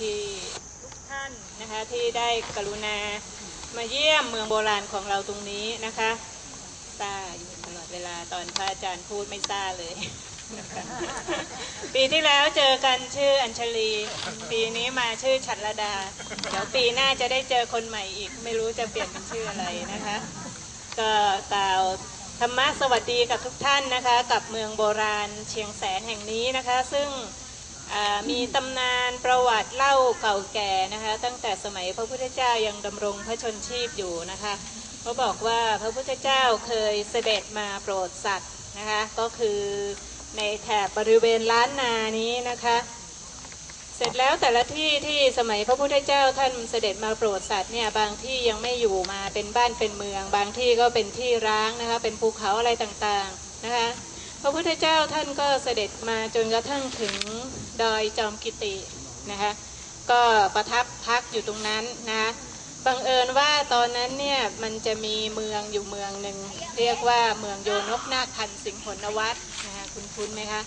ที่ทุกท่านนะคะที่ได้กรุณามาเยี่ยมเมืองโบราณของเราตรงนี้นะคะตาอยู่ตลอดเวลาตอนพระอาจารย์พูดไม่ซาเลย ปีที่แล้วเจอกันชื่ออัญชลี ปีนี้มาชื่อฉัตรดา เดี๋ยวปีหน้าจะได้เจอคนใหม่อีก ไม่รู้จะเปลี่ยนเป็นชื่ออะไรนะคะ ก็กล่าวธรรมะสวัสดีกับทุกท่านนะคะ กับเมืองโบราณเชียงแสนแห่งนี้นะคะ ซึ่ง มีตำนานประวัติเล่าเก่าแก่นะคะ ตั้งแต่สมัยพระพุทธเจ้ายังดำรงพระชนชีพอยู่นะคะเขาบอกว่าพระพุทธเจ้าเคยเสด็จมาโปรดสัตว์นะคะก็คือในแถบบริเวณล้านนานี้นะคะ เสร็จแล้วแต่ละที่ที่สมัยพระพุทธเจ้าท่านเสด็จมาโปรดสัตว์เนี่ยบางที่ยังไม่อยู่มาเป็นบ้านเป็นเมือง บางที่ก็เป็นที่ร้างนะคะเป็นภูเขาอะไรต่างๆนะคะพระพุทธเจ้าท่านก็เสด็จมาจนกระทั่งถึง ดอยจอมกิตินะคะก็ประทับพักอยู่ตรงนั้นนะคะบังเอิญว่าตอนนั้นเนี่ยมันจะมีเมืองอยู่เมืองหนึ่งเรียกว่าเมืองโยนกนาคพันสิงห์ผลวัฒนะคะคุณคุ้นไหมคะ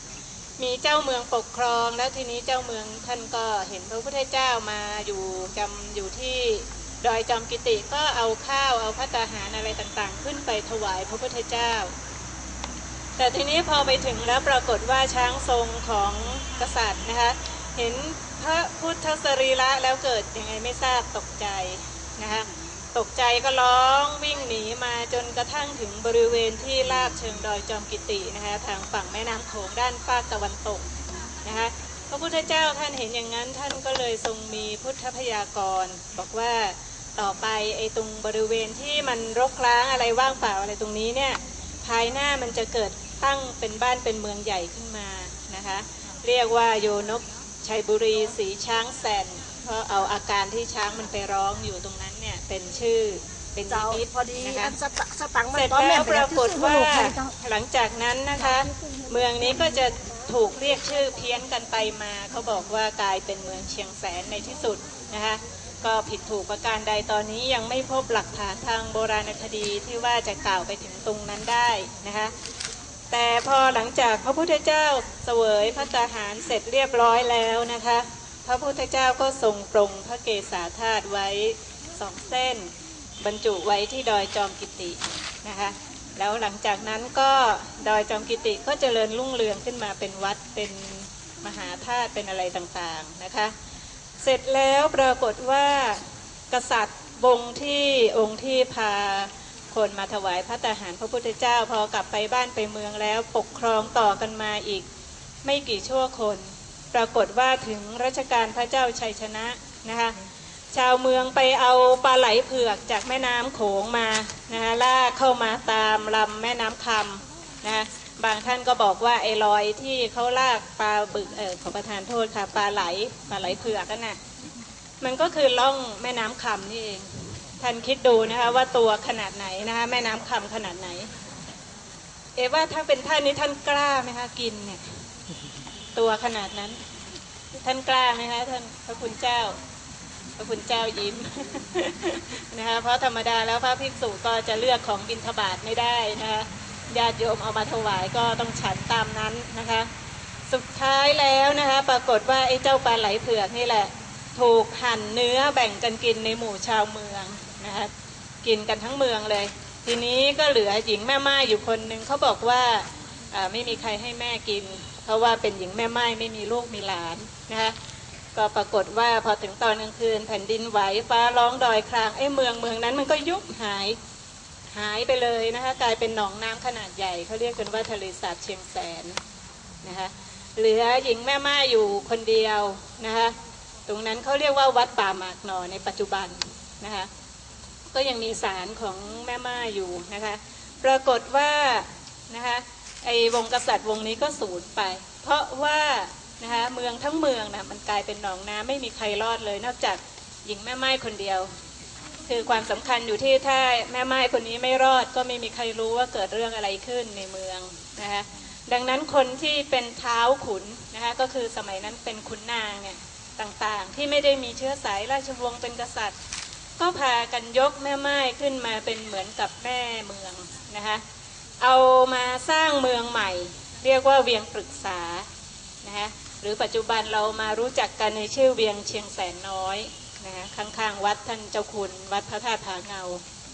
มีเจ้าเมืองปกครองแล้วทีนี้เจ้าเมืองท่านก็เห็นพระพุทธเจ้ามาอยู่จำอยู่ที่ดอยจอมกิติก็เอาข้าวเอาพัตตาหารอะไรต่างๆ ขึ้นไปถวายพระพุทธเจ้า แต่ทีนี้พอไปถึงแล้วปรากฏว่าช้างทรงของกษัตริย์นะคะ เห็นพระพุทธสรีระแล้วเกิดยังไงไม่ทราบตกใจนะคะตกใจก็ร้องวิ่งหนีมาจนกระทั่งถึงบริเวณที่ลาบเชิงดอยจอมกิตินะคะทางฝั่งแม่น้ำโขงด้านภาคตะวันตกนะคะพระพุทธเจ้าท่านเห็นอย่างนั้นท่านก็เลยทรงมีพุทธพยากรณ์บอกว่าต่อไปไอ้ตรงบริเวณที่มันรกร้างอะไรว่างเปล่าอะไรตรงนี้เนี่ยภายหน้ามันจะเกิด ตั้งเป็นบ้านเป็นเมืองใหญ่ขึ้นมานะคะ เรียกว่าโยนกชัยบุรีสีช้างแสนเพราะเอาอาการที่ช้างมันไปร้องอยู่ตรงนั้นเนี่ยเป็นชื่อเป็นนิเจ้ามิตพอดีนะคะอันสตสตังค์มันเสร็จก็แล้แม่วนไปปแล้รากฏว่าหลังจากนั้นนะคะ เมืองนี้ก็จะถูกเรียกชื่อเพี้ยนกันไปมาเขาบอกว่ากลายเป็นเมืองเชียงแสนในที่สุดนะคะก็ผิดถูกประการใดตอนนี้ยังไม่พบหลักฐานทางโบราณคดีที่ว่าจะกล่าวไปถึงตรงนั้นได้นะคะ แต่พอหลังจากพระพุทธเจ้าเสวยพระตาหารเสร็จเรียบร้อยแล้วนะคะ พระพุทธเจ้าก็ทรงปรงพระเกศาธาตุไว้สองเส้น บรรจุไว้ที่ดอยจอมกิตินะคะแล้วหลังจากนั้นก็ดอยจอมกิติก็เจริญรุ่งเรืองขึ้นมาเป็นวัดเป็นมหาธาตุเป็นอะไรต่างๆนะคะ เสร็จแล้วปรากฏว่ากษัตริย์วงที่องค์ที่พา คนมาถวายพระตาหารพระพุทธเจ้าพอกลับไปบ้านไปเมืองแล้วปกครองต่อกันมาอีก ไม่กี่ชั่วคน ปรากฏว่าถึงรัชกาลพระเจ้าชัยชนะนะคะชาวเมืองไปเอาปลาไหลเผือกจากแม่น้ำโขงมานะคะลากเข้ามาตามลำแม่น้ำคำนะคะบางท่านก็บอกว่าไอ้รอยที่เขาลากปลาบึกเออขอประทานโทษค่ะปลาไหลปลาไหลเผือกนั่นน่ะมันก็คือล่องแม่น้ำคำนี่เอง ท่านคิดดูนะคะว่าตัวขนาดไหนนะคะแม่น้ำคำขนาดไหน เอว่าถ้าเป็นท่านนี้ท่านกล้าไหมคะกินเนี่ยตัวขนาดนั้น ท่านกล้าไหมคะท่านพระคุณเจ้า พระคุณเจ้ายิ้มนะคะเพราะธรรมดาแล้วพระภิกษุก็จะเลือกของบิณฑบาตไม่ได้นะคะญาติโยมเอามาถวายก็ต้องฉันตามนั้นนะคะ สุดท้ายแล้วนะคะปรากฏว่าไอ้เจ้าปลาไหลเผือกนี่แหละ ถูกหั่นเนื้อแบ่งกันกินในหมู่ชาวเมือง นะคะกินกันทั้งเมืองเลย ทีนี้ก็เหลือหญิงแม่ไม้อยู่คนหนึ่งเขาบอกว่าไม่มีใครให้แม่กิน เพราะว่าเป็นหญิงแม่ไม้ไม่มีลูกมีหลานนะคะก็ปรากฏว่าพอถึงตอนกลางคืนแผ่นดินไหวฟ้าร้องดอยครางไอ้เมืองเมืองนั้นมันก็ยุบหายหายไปเลยนะคะกลายเป็นหนองน้ำขนาดใหญ่เขาเรียกกันว่าทะเลสาบเชียงแสนนะคะเหลือหญิงแม่ไม้อยู่คนเดียวนะคะตรงนั้นเขาเรียกว่าวัดป่าหมากหนอในปัจจุบันนะคะ ก็ยังมีศาลของแม่ไม้อยู่นะคะ ปรากฏว่านะคะไอ้วงกษัตริย์วงนี้ก็สูญไป เพราะว่านะคะเมืองทั้งเมืองนะมันกลายเป็นหนองน้ำไม่มีใครรอดเลย นอกจากหญิงแม่ไม้คนเดียว คือความสำคัญอยู่ที่ถ้าแม่ไม้คนนี้ไม่รอดก็ไม่มีใครรู้ว่าเกิดเรื่องอะไรขึ้นในเมืองนะคะดังนั้นคนที่เป็นเท้าขุนนะคะก็คือสมัยนั้นเป็นขุนนางเนี่ยต่างๆ ที่ไม่ได้มีเชื้อสายราชวงศ์เป็นกษัตริย์ ก็พากันยกแม่ไม้ขึ้นมาเป็นเหมือนกับแม่เมืองนะคะเอามาสร้างเมืองใหม่ เรียกว่าเวียงปรึกษานะคะหรือปัจจุบันเรามารู้จักกันในชื่อเวียงเชียงแสนน้อยนะคะข้างๆ วัดท่านเจ้าคุณ วัดพระธาตุผาเงา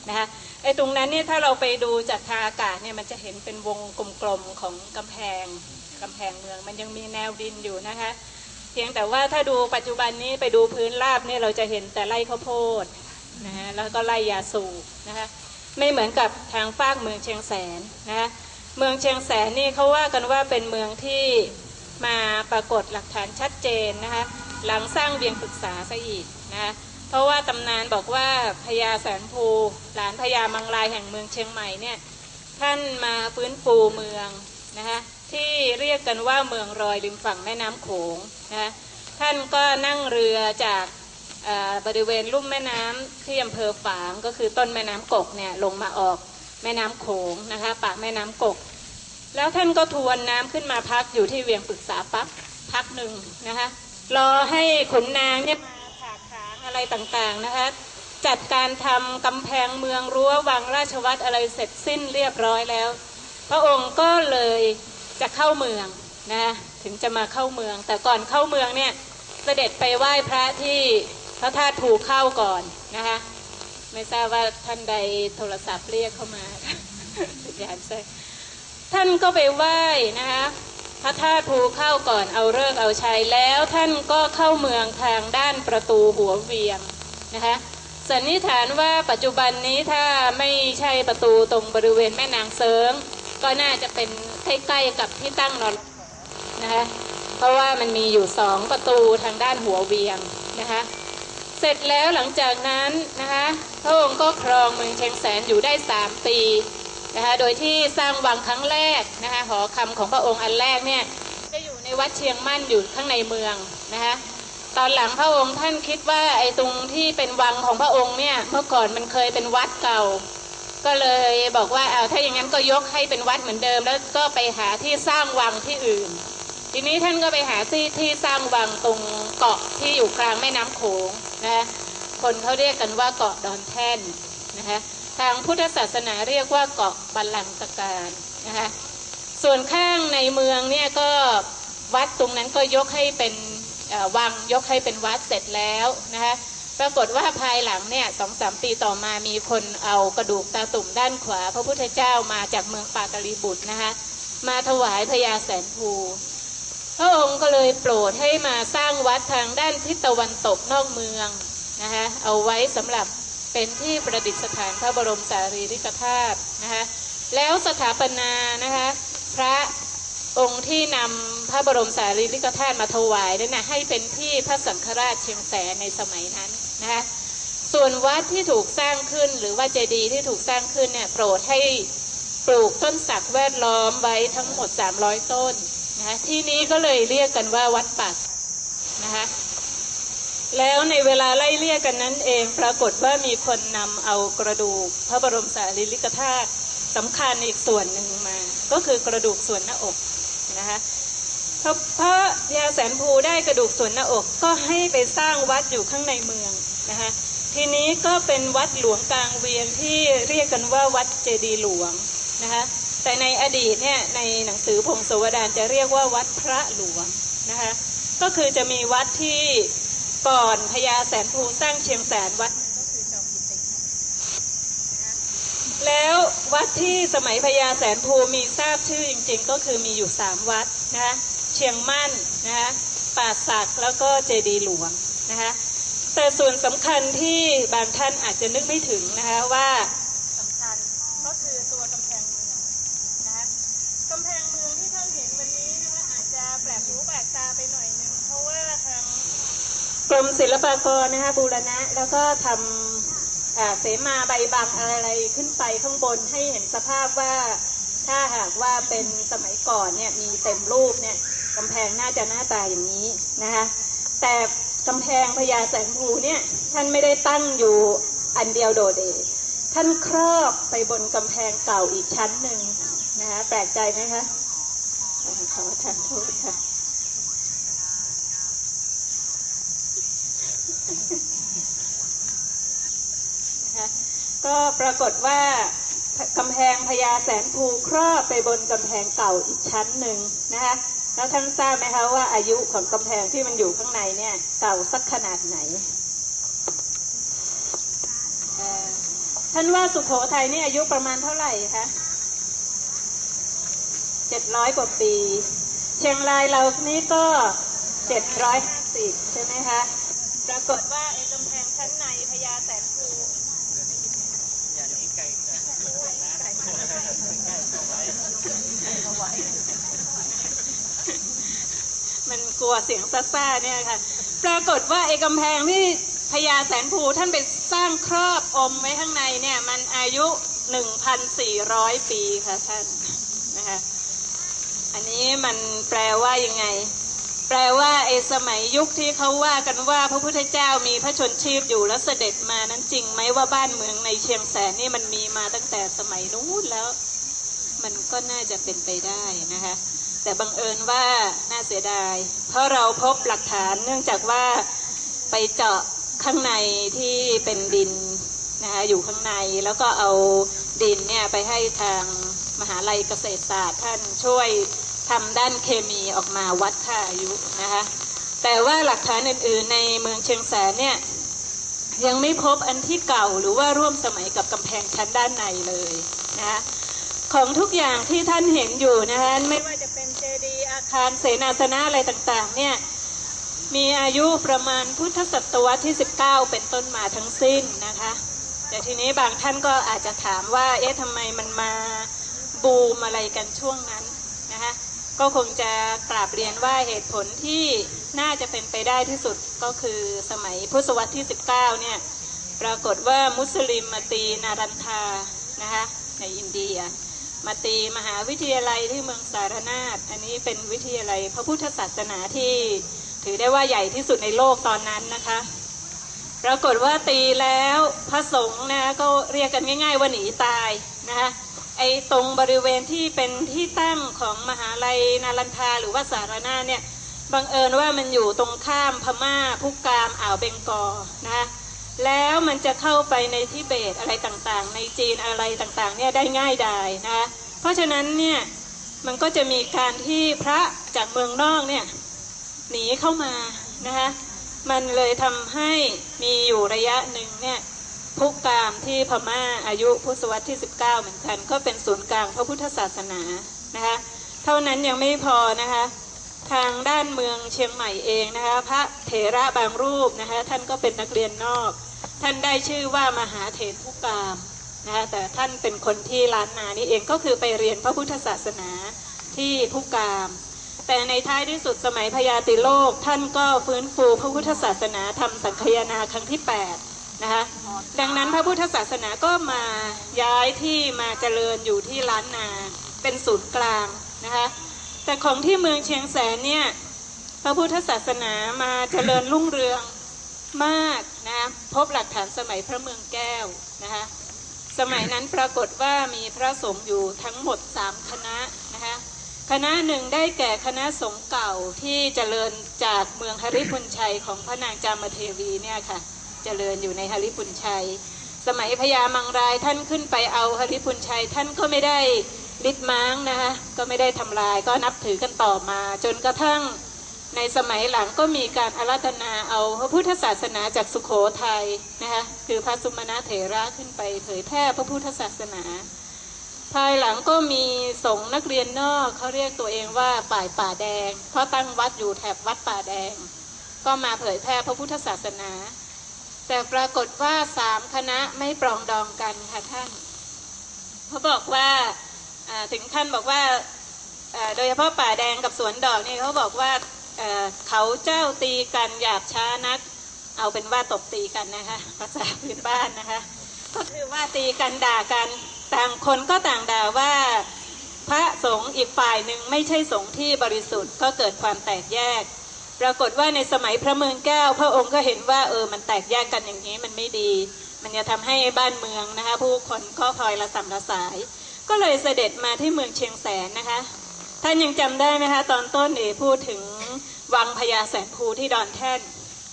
นะคะไอ้ตรงนั้นเนี่ยถ้าเราไปดูจากทางอากาศเนี่ยมันจะเห็นเป็นวงกลมๆของกำแพงกำแพงเมืองมันยังมีแนวดินอยู่นะคะเพียงแต่ว่าถ้าดูปัจจุบันนี้ไปดูพื้นราบเนี่ยเราจะเห็นแต่ไร่ข้าวโพด นะฮะแล้วก็ไร่ยาสูบนะคะไม่เหมือนกับทางฝากเมืองเชียงแสนนะคะเมืองเชียงแสนนี่เขาว่ากันว่าเป็นเมืองที่มาปรากฏหลักฐานชัดเจนนะคะหลังสร้างเวียงปรึกษาซะอีกนะคะเพราะว่าตำนานบอกว่าพญาแสนภูหลานพญามังลายแห่งเมืองเชียงใหม่เนี่ยท่านมาฟื้นฟูเมืองนะคะที่เรียกกันว่าเมืองรอยริมฝั่งแม่น้ำโขงนะคะท่านก็นั่งเรือจาก บริเวณลุ่มแม่น้ำที่อำเภอฝางก็คือต้นแม่น้ำกกเนี่ยลงมาออกแม่น้ำโขงนะคะปากแม่น้ำกก แล้วท่านก็ทวนน้ำขึ้นมาพักอยู่ที่เวียงปรึกษาปั๊บพักหนึ่งนะคะรอให้ขนนางเนี่ยมาถากถางอะไรต่างๆนะคะจัดการทำกำแพงเมืองรั้ววังราชวัตรอะไรเสร็จสิ้นเรียบร้อยแล้ว พระองค์ก็เลยจะเข้าเมืองนะถึงจะมาเข้าเมือง แต่ก่อนเข้าเมืองเนี่ยเสด็จไปไหว้พระที่ พระธาตุภูเข้าก่อนนะคะ ไม่ทราบว่าท่านใดโทรศัพท์เรียกเข้ามาอย่าใช่ท่านก็ไปไหว้นะคะพระธาตุภูเข้าก่อนเอาเลิกเอาชัยแล้วท่านก็เข้าเมืองทางด้านประตูหัวเวียงนะคะสันนิษฐานว่าปัจจุบันนี้ถ้าไม่ใช่ประตูตรงบริเวณแม่นางเซิงก็น่าจะเป็นใกล้ๆกับที่ตั้งนอนนะคะเพราะว่ามันมีอยู่สองประตูทางด้านหัวเวียงนะคะ เสร็จแล้วหลังจากนั้นนะคะพระองค์ก็ครองเมืองเชียงแสนอยู่ได้สามปีนะคะโดยที่สร้างวังครั้งแรกนะคะหอคำของพระองค์อันแรกเนี่ยจะอยู่ในวัดเชียงมั่นอยู่ข้างในเมืองนะคะตอนหลังพระองค์ท่านคิดว่าไอ้ตรงที่เป็นวังของพระองค์เนี่ยเมื่อก่อนมันเคยเป็นวัดเก่า ก็เลยบอกว่าเอาถ้าอย่างนั้นก็ยกให้เป็นวัดเหมือนเดิม แล้วก็ไปหาที่สร้างวังที่อื่น ทีนี้ท่านก็ไปหาที่ที่สร้างวังตรงเกาะที่อยู่กลางแม่น้ำโขงนะคะคนเขาเรียกกันว่าเกาะดอนแท่นนะคะทางพุทธศาสนาเรียกว่าเกาะบัลลังกการนะคะส่วนข้างในเมืองเนี่ยก็วัดตรงนั้นก็ยกให้เป็นวังยกให้เป็นวัดเสร็จแล้วนะคะปรากฏว่าภายหลังเนี่ยสองสามปีต่อมามีคนเอากระดูกตาตุ่มด้านขวา พระพุทธเจ้ามาจากเมืองปากลีบุตรนะคะมาถวายพญาแสนภู พระองค์ก็เลยโปรดให้มาสร้างวัดทางด้านทิศตะวันตกนอกเมืองนะคะเอาไว้สำหรับเป็นที่ประดิษฐานพระบรมสารีริกธาตุนะคะแล้วสถาปนานะคะพระองค์ที่นำพระบรมสารีริกธาตุมาถวายนั่นนะให้เป็นที่พระสังฆราชเชียงแสนในสมัยนั้นนะคะส่วนวัดที่ถูกสร้างขึ้นหรือว่าเจดีย์ที่ถูกสร้างขึ้นเนี่ยโปรดให้ปลูกต้นสักแวดล้อมไว้ทั้งหมด 300 ต้น นะคะที่นี้ก็เลยเรียกกันว่าวัดปัดนะคะแล้วในเวลาไล่เรียกกันนั้นเองปรากฏว่ามีคนนำเอากระดูกพระบรมสารีริกธาตุสำคัญอีกส่วนหนึ่งมา ก็คือกระดูกส่วนหน้าอกนะคะพระพระยาแสนภูได้กระดูกส่วนหน้าอกก็ให้ไปสร้างวัดอยู่ข้างในเมืองนะคะทีนี้ก็เป็นวัดหลวงกลางเวียงที่เรียกกันว่าวัดเจดีหลวงนะคะ แต่ในอดีตเนี่ยในหนังสือพงศวดารจะเรียกว่าวัดพระหลวงนะคะก็คือจะมีวัดที่ก่อนพญาแสนภูสร้างเชียงแสนวัดก็คือจอมกิติคแล้ววัดที่สมัยพญาแสนภูมีทราบชื่อจริงๆ ก็คือมีอยู่สามวัดนะคะเชียงมั่นนะคะป่าสักแล้วก็เจดีหลวงนะคะแต่ส่วนสำคัญที่บางท่านอาจจะนึกไม่ถึงนะคะว่าสำคัญก็คือตัวกำแพงเมือง นะคะกำแพงเมืองที่ท่านเห็นวันนี้นะคะอาจจะแปลกหูแปลกตาไปหน่อยนึงเพราะว่าทางก รมศิลปากรนะคะบูรณะ แล้วก็ทำเสมาใบบังอะไรขึ้นไปข้างบนให้เห็นสภาพว่าถ้าหากว่าเป็นสมัยก่อนเนี่ยมีเต็มรูปเนี่ยกำแพงน่าจะหน้าตาอย่างนี้นะคะแต่กำแพงพญาแสงภูเนี่ยท่านไม่ได้ตั้งอยู่อันเดียวโดดเด่นท่านครอบไปบนกำแพงเก่าอีกชั้นหนึ่งนะคะแปลกใจไหมคะอ่าขอทานโทษค่ะ นะคะ ก็ปรากฏว่ากำแพงพญาแสนภูครอบไปบนกำแพงเก่าอีกชั้นหนึ่งนะคะแล้วท่านทราบไหมคะว่าอายุของกำแพงที่มันอยู่ข้างในเนี่ยเก่าสักขนาดไหนท่านว่าสุโขทัยนี่อายุประมาณเท่าไหร่คะเจ็ดร้อยกว่าปี เชียงรายเรานี่ก็เจ็ดร้อยห้าสิบใช่ไหมคะ ปรากฏว่าไอ้กำแพงชั้นในพญาแสนภูมันกลัวเสียงซ่าๆเนี่ยค่ะ ปรากฏว่าไอ้กำแพงที่พญาแสนภูท่านไปสร้างครอบอมไว้ข้างในเนี่ย มันอายุ1,400ปีค่ะท่านนะคะ อันนี้มันแปลว่ายังไง แปลว่าไอ้สมัยยุคที่เขาว่ากันว่าพระพุทธเจ้ามีพระชนชีพอยู่แล้วเสด็จมานั้นจริงไหมว่าบ้านเมืองในเชียงแสนนี่มันมีมาตั้งแต่สมัยนู้นแล้ว มันก็น่าจะเป็นไปได้นะคะ แต่บังเอิญว่าน่าเสียดาย เพราะเราพบหลักฐานเนื่องจากว่าไปเจาะข้างในที่เป็นดินนะคะอยู่ข้างในแล้วก็เอาดินเนี่ยไปให้ทางมหาลัยเกษตรศาสตร์ท่านช่วย ทำด้านเคมีออกมาวัดค่าอายุนะคะ แต่ว่าหลักฐานอื่นๆในเมืองเชียงแสนเนี่ยยังไม่พบอันที่เก่าหรือว่าร่วมสมัยกับกำแพงชั้นด้านในเลยนะคะของทุกอย่างที่ท่านเห็นอยู่นะคะไม่ว่าจะเป็นเจดีย์อาคารเสนาสนะอะไรต่างๆเนี่ยมีอายุประมาณพุทธศตวรรษที่ 19 เป็นต้นมาทั้งสิ้นนะคะ แต่ทีนี้บางท่านก็อาจจะถามว่าเอ๊ะทำไมมันมาบูมอะไรกันช่วงนั้น ก็คงจะกราบเรียนว่าเหตุผลที่น่าจะเป็นไปได้ที่สุดก็คือสมัยพุทธศตวรรษที่ 19 เนี่ย ปรากฏว่ามุสลิมมาตีนารันทานะคะในอินเดีย มาตีมหาวิทยาลัยที่เมืองสารนาฏอันนี้เป็นวิทยาลัยพระพุทธศาสนาที่ถือได้ว่าใหญ่ที่สุดในโลกตอนนั้นนะคะ ปรากฏว่าตีแล้วพระสงฆ์นะคะก็เรียกกันง่าย ๆว่าหนีตายนะคะ ไอ้ตรงบริเวณที่เป็นที่ตั้งของมหาลัยนารันทาหรือว่าสารนาเนี่ยบังเอิญว่ามันอยู่ตรงข้ามพม่าพุกามอ่าวเบงกอนะคะแล้วมันจะเข้าไปในทิเบตอะไรต่างๆ ในจีนอะไรต่างๆเนี่ยได้ง่ายดายนะคะเพราะฉะนั้นเนี่ยมันก็จะมีการที่พระจากเมืองนอกเนี่ยหนีเข้ามานะคะมันเลยทำให้มีอยู่ระยะหนึ่งเนี่ย พุกกามที่พม่าอายุพุทธศตวรรษที่ 19 เหมือนกัน ก็เป็นศูนย์กลางพระพุทธศาสนานะคะเท่านั้นยังไม่พอนะคะทางด้านเมืองเชียงใหม่เองนะคะพระเถระบางรูปนะคะท่านก็เป็นนักเรียนนอก ท่านได้ชื่อว่ามหาเถรผู้กามนะคะแต่ท่านเป็นคนที่ล้านนานี่เองก็คือไปเรียนพระพุทธศาสนาที่ผู้กาม แต่ในท้ายที่สุดสมัยพญาติโลก ท่านก็ฟื้นฟูพระพุทธศาสนาทำสังคายนาครั้งที่ 8 นะคะดังนั้นพระพุทธศาสนาก็มาย้ายที่มาเจริญอยู่ที่ล้านนาเป็นศูนย์กลางนะคะแต่ของที่เมืองเชียงแสนเนี่ยพระพุทธศาสนามาเจริญรุ่งเรืองมากนะพบหลักฐานสมัยพระเมืองแก้วนะคะสมัยนั้นปรากฏว่ามีพระสงฆ์อยู่ทั้งหมดสามคณะนะคะคณะหนึ่งได้แก่คณะสงฆ์เก่าที่เจริญจากเมืองฮริพุนชัยของพระนางจามเทวีเนี่ยค่ะ เจริญอยู่ในฮริพุนชัย สมัยพญามังรายท่านขึ้นไปเอาฮริพุนชัย ท่านก็ไม่ได้ลิดม้างนะคะก็ไม่ได้ทำลายก็นับถือกันต่อมา จนกระทั่งในสมัยหลังก็มีการอาราธนาเอาพระพุทธศาสนาจากสุขโขทัยนะคะคือพระสุมาณเถระขึ้นไปเผยแพร่พระพุทธศาสนา ภายหลังก็มีสงฆ์นักเรียนนอกเขาเรียกตัวเองว่าป่ายป่าแดง เพราะตั้งวัดอยู่แถบวัดป่าแดง ก็มาเผยแพร่พระพุทธศาสนา แต่ปรากฏว่าสามคณะไม่ปรองดองกันค่ะท่านเขาบอกว่าถึงท่านบอกว่าโดยเฉพาะป่าแดงกับสวนดอกนี่เขาบอกว่าเขาเจ้าตีกันหยาบช้านัก เอาเป็นว่าตบตีกันนะคะภาษาพื้นบ้านนะคะ ก็คือว่าตีกันด่ากันต่างคนก็ต่างด่าว่าพระสงฆ์อีกฝ่ายหนึ่งไม่ใช่สงฆ์ที่บริสุทธิ์ก็เกิดความแตกแยก ปรากฏว่าในสมัยพระเมืองแก้ว พระองค์ก็เห็นว่าเออมันแตกแยกกันอย่างนี้มันไม่ดี มันจะทำให้บ้านเมืองนะคะผู้คนก็พลอยระสำระสาย ก็เลยเสด็จมาที่เมืองเชียงแสนนะคะ ท่านยังจำได้ไหมคะตอนต้นเอพูดถึงวังพญาแสนภูที่ดอนแท่น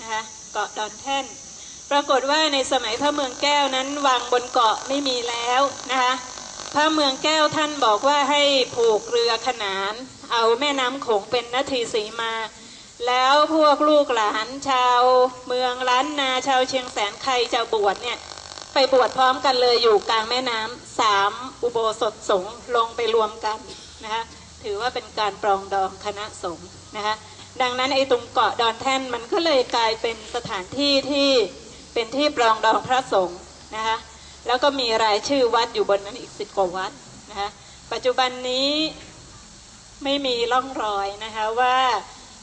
นะคะเกาะดอนแท่น ปรากฏว่าในสมัยพระเมืองแก้วนั้นวังบนเกาะไม่มีแล้วนะคะพระเมืองแก้วท่านบอกว่าให้ผูกเรือขนาน เอาแม่น้ำโขงเป็นนาทีสีมา แล้วพวกลูกหลานชาวเมืองล้านนาชาวเชียงแสนใครจะบวชเนี่ยไปบวชพร้อมกันเลยอยู่กลางแม่น้ำสามอุโบสถสงฆ์ลงไปรวมกันนะคะถือว่าเป็นการปรองดองคณะสงฆ์นะคะดังนั้นไอ้ตรงเกาะดอนแท่นมันก็เลยกลายเป็นสถานที่ที่เป็นที่ปรองดองพระสงฆ์นะคะแล้วก็มีรายชื่อวัดอยู่บนนั้นอีกสิบกว่าวัดนะคะปัจจุบันนี้ไม่มีร่องรอยนะคะว่า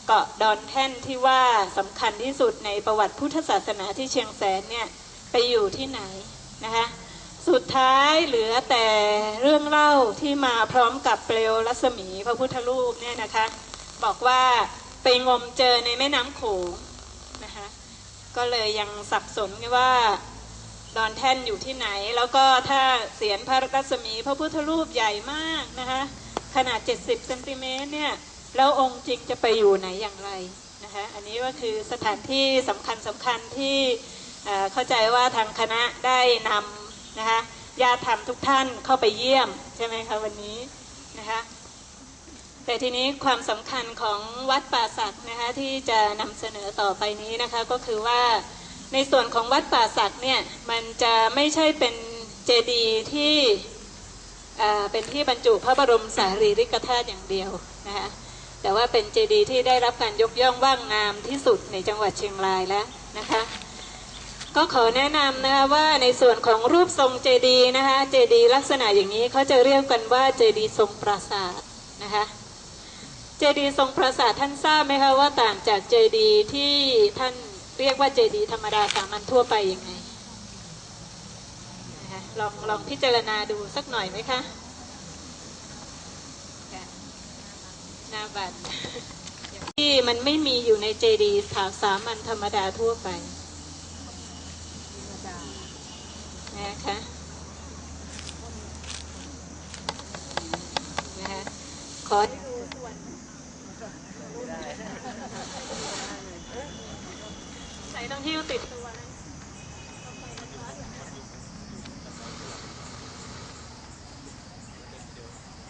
เกาะดอนแท่นที่ว่าสำคัญที่สุดในประวัติพุทธศาสนาที่เชียงแสนเนี่ยไปอยู่ที่ไหนนะคะสุดท้ายเหลือแต่เรื่องเล่าที่มาพร้อมกับเปลวรัศมีพระพุทธรูปเนี่ยนะคะ บอกว่าไปงมเจอในแม่น้ำโขงนะคะก็เลยยังสับสนว่าดอนแท่นอยู่ที่ไหน แล้วก็ถ้าเสียนพระรัศมีพระพุทธรูปใหญ่มากนะคะขนาด 70เซนติเมตรเนี่ย แล้วองค์จริงจะไปอยู่ไหนอย่างไรนะคะอันนี้ก็คือสถานที่สำคัญสำคัญที่เข้าใจว่าทางคณะได้นำนะคะญาติธรรมทุกท่านเข้าไปเยี่ยมใช่ไหมคะวันนี้นะคะแต่ทีนี้ความสำคัญของวัดป่าศักนะคะที่จะนำเสนอต่อไปนี้นะคะก็คือว่าในส่วนของวัดป่าศักเนี่ยมันจะไม่ใช่เป็นเจดีย์ที่เป็นที่บรรจุพระบรมสารีริกธาตุอย่างเดียวนะคะ แต่ว่าเป็นเจดีย์ที่ได้รับการยกย่องว่างงามที่สุดในจังหวัดเชียงรายแล้วนะคะ ก็ขอแนะนำนะคะว่าในส่วนของรูปทรงเจดีย์นะคะเจดีย์ลักษณะอย่างนี้เขาจะเรียกกันว่าเจดีย์ทรงปราสาทนะคะเจดีย์ทรงปราสาทท่านทราบไหมคะว่าต่างจากเจดีย์ที่ท่านเรียกว่าเจดีย์ธรรมดาสามัญทั่วไปยังไงนะะลองลองพิจารณาดูสักหน่อยไหมคะ นาบัตรที่มันไม่มีอยู่ในเจดีย์สามัญธรรมดาทั่วไปนะคะนะคะขอใส่ต้องหิ้วติดตัวนะ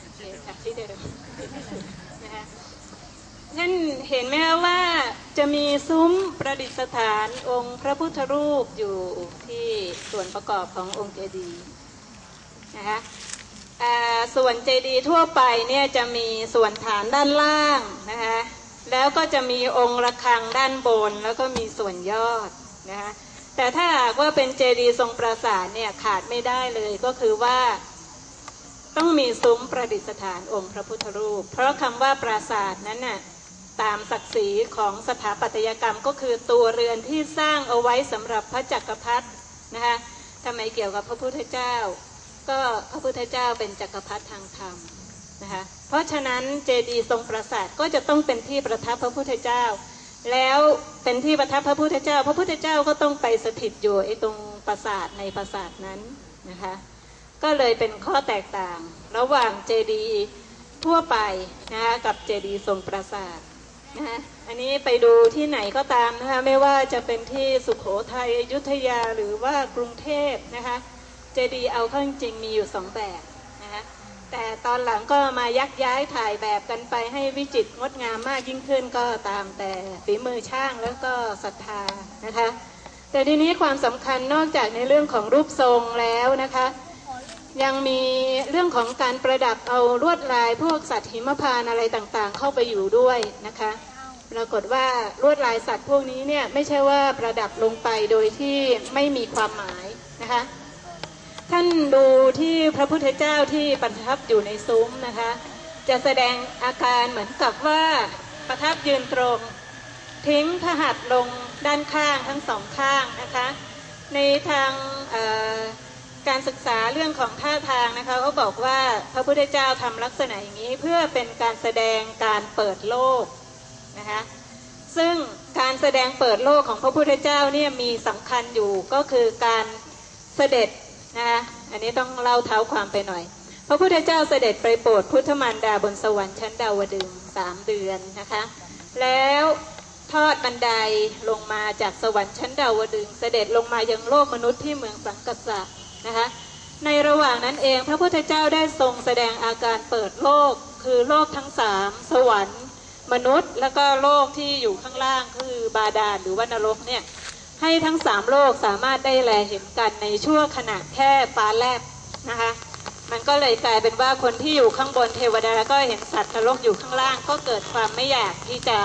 โอเคค่ะที่เดิม นะคะท่านเห็นไหมคะว่าจะมีซุ้มประดิษฐานองค์พระพุทธรูปอยู่ที่ส่วนประกอบขององค์เจดีย์นะคะส่วนเจดีย์ทั่วไปเนี่ยจะมีส่วนฐานด้านล่างนะคะแล้วก็จะมีองค์ระฆังด้านบนแล้วก็มีส่วนยอดนะคะแต่ถ้าหากว่าเป็นเจดีย์ทรงปราสาทเนี่ยขาดไม่ได้เลยก็คือว่า ต้องมีซุ้มประดิษฐานองค์พระพุทธรูป เพราะคำว่าปราสาทนั้นน่ะตามศักดิ์ศรีของสถาปัตยกรรมก็คือตัวเรือนที่สร้างเอาไว้สำหรับพระจักรพรรดินะคะทำไมเกี่ยวกับพระพุทธเจ้า ก็พระพุทธเจ้าเป็นจักรพรรดิทางธรรมนะคะเพราะฉะนั้นเจดีย์ทรงปราสาทก็จะต้องเป็นที่ประทับพระพุทธเจ้า แล้วเป็นที่ประทับพระพุทธเจ้า พระพุทธเจ้าก็ต้องไปสถิตอยู่ไอ้ตรงปราสาทในปราสาทนั้นนะคะ ก็เลยเป็นข้อแตกต่าง ระหว่างเจดีย์ทั่วไปนะคะกับเจดีย์ทรงปราสาทนะคะอันนี้ไปดูที่ไหนก็ตามนะคะไม่ว่าจะเป็นที่สุขโขทัยอยุธยาหรือว่ากรุงเทพนะคะเจดีย์เอาเข้าจริงมีอยู่สองแบบนะคะแต่ตอนหลังก็มายักย้ายถ่ายแบบกันไปให้วิจิตรงดงามมากยิ่งขึ้นก็ตามแต่ฝีมือช่างแล้วก็ศรัทธานะคะแต่ทีนี้ความสำคัญนอกจากในเรื่องของรูปทรงแล้วนะคะ ยังมีเรื่องของการประดับเอาลวดลายพวกสัตว์หิมพานอะไรต่างๆ เข้าไปอยู่ด้วยนะคะปรากฏว่าลวดลายสัตว์พวกนี้เนี่ยไม่ใช่ว่าประดับลงไปโดยที่ไม่มีความหมายนะคะท่านดูที่พระพุทธเจ้าที่ประทับอยู่ในซุ้มนะคะ จะแสดงอาการเหมือนกับว่าประทับยืนตรง ทิ้งพระหัตถ์ลงด้านข้างทั้งสองข้างนะคะ ในทางออ การศึกษาเรื่องของท่าทางนะคะเขาบอกว่าพระพุทธเจ้าทำลักษณะอย่างนี้เพื่อเป็นการแสดงการเปิดโลกนะคะซึ่งการแสดงเปิดโลกของพระพุทธเจ้าเนี่ยมีสำคัญอยู่ก็คือการเสด็จนะคะอันนี้ต้องเล่าเท้าความไปหน่อย พระพุทธเจ้าเสด็จไปโปรดพุทธมารดาบนสวรรค์ชั้นดาวดึงส์สามเดือนนะคะแล้วทอดบันไดลงมาจากสวรรค์ชั้นดาวดึงส์เสด็จลงมายังโลกมนุษย์ที่เมืองสังกัสสะ นะคะในระหว่างนั้นเองพระพุทธเจ้าได้ทรงแสดงอาการเปิดโลก คือโลกทั้งสามสวรรค์ มนุษย์ แล้วก็โลกที่อยู่ข้างล่างคือบาดาลหรือว่านรกเนี่ยให้ทั้งสามโลกสามารถได้แลเห็นกันในชั่วขณะแค่ฟ้าแลบนะคะมันก็เลยกลายเป็นว่าคนที่อยู่ข้างบนเทวดาก็เห็นสัตว์นรกอยู่ข้างล่าง ก็เกิดความไม่อยากที่จะ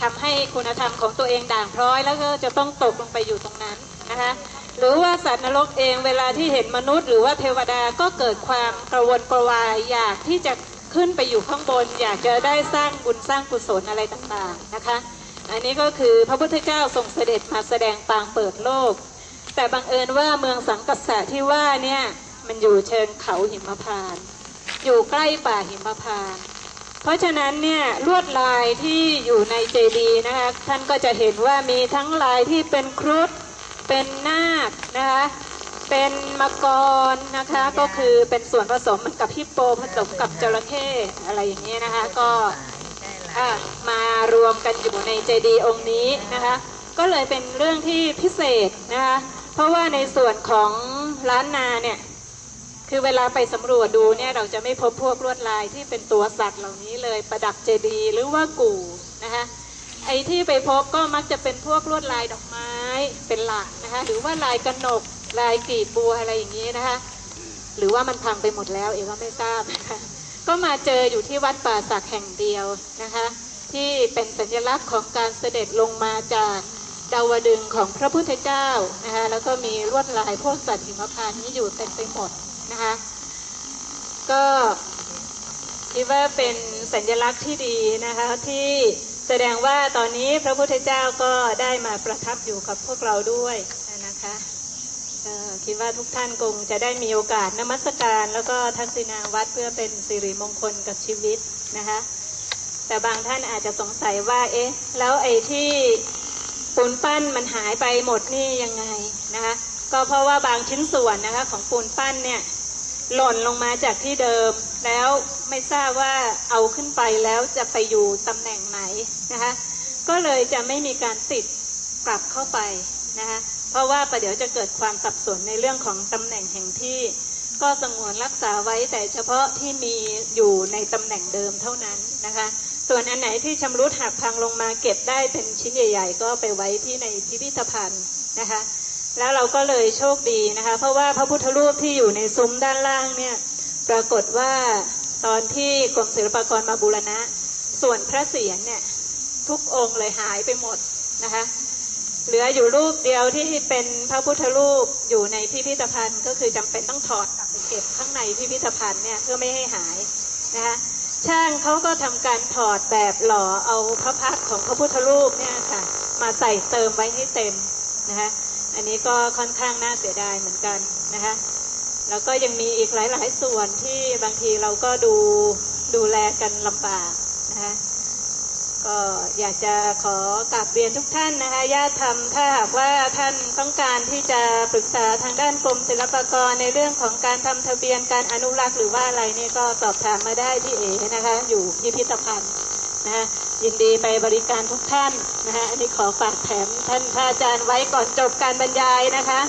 ทำให้คุณธรรมของตัวเองด่างพร้อย แล้วก็จะต้องตกลงไปอยู่ตรงนั้นนะคะ หรือว่าสัตว์นรกเองเวลาที่เห็นมนุษย์ หรือว่าเทวดาก็เกิดความกระวนกระวายอยากที่จะขึ้นไปอยู่ข้างบน อยากจะได้สร้างบุญสร้างกุศลอะไรต่างๆนะคะ อันนี้ก็คือพระพุทธเจ้าทรงเสด็จมาแสดงปางเปิดโลก แต่บังเอิญว่าเมืองสังกัสสะที่ว่าเนี่ยมันอยู่เชิงเขาหิมพานต์อยู่ใกล้ป่าหิมพานต์เพราะฉะนั้นเนี่ยลวดลายที่อยู่ในเจดีย์นะคะท่านก็จะเห็นว่ามีทั้งลายที่เป็นครุฑ เป็นนาคนะคะเป็นมังกรนะคะก็คือเป็นส่วนผสมเหมือนกับฮิปโปผสมกับจระเข้อะไรอย่างเงี้ยนะคะก็อะมารวมกันอยู่ในเจดีย์องค์นี้นะคะก็เลยเป็นเรื่องที่พิเศษนะคะเพราะว่าในส่วนของล้านนาเนี่ยคือเวลาไปสำรวจดูเนี่ยเราจะไม่พบพวกลวดลายที่เป็นตัวสัตว์เหล่านี้เลยประดับเจดีย์หรือว่ากู่นะคะไอ้ที่ไปพบก็มักจะเป็นพวกลวดลายดอกไม้ เป็นหลักนะคะหรือว่าลายกระหนกลายกีบบัวอะไรอย่างนี้นะคะหรือว่ามันพังไปหมดแล้วเอว่าไม่ทราบนะคะก็มาเจออยู่ที่วัดป่าสักแห่งเดียวนะคะที่เป็นสัญลักษณ์ของการเสด็จลงมาจากดาวดึงของพระพุทธเจ้านะคะแล้วก็มีลวดลายพวกสัตว์หิมพานนี้อยู่เต็มไปหมดนะคะก็คิดว่าเป็นสัญลักษณ์ที่ดีนะคะที่ แสดงว่าตอนนี้พระพุทธเจ้าก็ได้มาประทับอยู่กับพวกเราด้วยนะคะคิดว่าทุกท่านคงจะได้มีโอกาสนมัสการแล้วก็ทักษิณาวัดเพื่อเป็นสิริมงคลกับชีวิตนะคะแต่บางท่านอาจจะสงสัยว่าเอ๊ะแล้วไอ้ที่ปูนปั้นมันหายไปหมดนี่ยังไงนะคะก็เพราะว่าบางชิ้นส่วนนะคะของปูนปั้นเนี่ยหล่นลงมาจากที่เดิมแล้ว ไม่ทราบว่าเอาขึ้นไปแล้วจะไปอยู่ตำแหน่งไหนนะคะก็เลยจะไม่มีการติดกลับเข้าไปนะคะเพราะว่าประเดี๋ยวจะเกิดความสับสนในเรื่องของตำแหน่งแห่งที่ ก็สงวนรักษาไว้แต่เฉพาะที่มีอยู่ในตำแหน่งเดิมเท่านั้นนะคะส่วนอันไหนที่ชำรุดหักพังลงมาเก็บได้เป็นชิ้นใหญ่ ๆ ก็ไปไว้ที่ในพิพิธภัณฑ์นะคะแล้วเราก็เลยโชคดีนะคะ เพราะว่าพระพุทธรูปที่อยู่ในซุ้มด้านล่างเนี่ยปรากฏว่า ตอนที่กรมศิลปากรมาบูรณะ ส่วนพระเศียรเนี่ยทุกองค์เลยหายไปหมดนะคะเหลืออยู่รูปเดียวที่เป็นพระพุทธรูปอยู่ในพิพิธภัณฑ์ ก็คือจำเป็นต้องถอดกลับไปเก็บข้างในพิพิธภัณฑ์เนี่ยเพื่อไม่ให้หายนะคะช่างเขาก็ทำการถอดแบบหล่อเอาพระพักของพระพุทธรูปเนี่ยค่ะมาใส่เติมไว้ให้เต็มนะคะอันนี้ก็ค่อนข้างน่าเสียดายเหมือนกันนะคะ แล้วก็ยังมีอีกหลาย ๆ ส่วนที่บางทีเราก็ดูดูแลกันลำบากนะคะก็อยากจะขอกราบเรียนทุกท่านนะคะญาติธรรมถ้าหากว่าท่านต้องการที่จะปรึกษาทางด้านกรมศิลปากรในเรื่องของการทำทะเบียนการอนุรักษ์หรือว่าอะไรนี่ก็สอบถามมาได้ที่เอนะคะ อยู่พิพิธภัณฑ์นะคะยินดีไปบริการทุกท่านนะคะอันนี้ขอฝากแถมท่านพระอาจารย์ไว้ก่อนจบการบรรยายนะคะ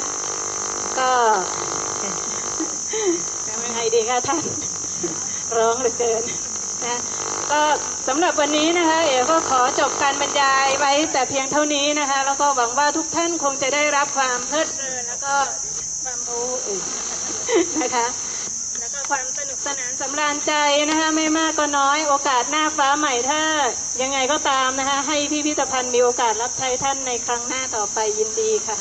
ก็ ยังไงดีคะท่านร้องเหลือเกินนะก็สำหรับวันนี้นะคะ เอ๋ก็ขอจบการบรรยายไว้แต่เพียงเท่านี้นะคะ แล้วก็หวังว่าทุกท่านคงจะได้รับความเพลิดเพลินแล้วก็ความรู้นนะคะ แล้วก็ความสนุกสนานสำราญใจนะคะ ไม่มากก็น้อยโอกาสหน้าฟ้าใหม่ถ้า ยังไงก็ตามนะคะ ให้พิพิธภัณฑ์มีโอกาสรับใช้ท่านในครั้งหน้าต่อไปยินดีค่ะ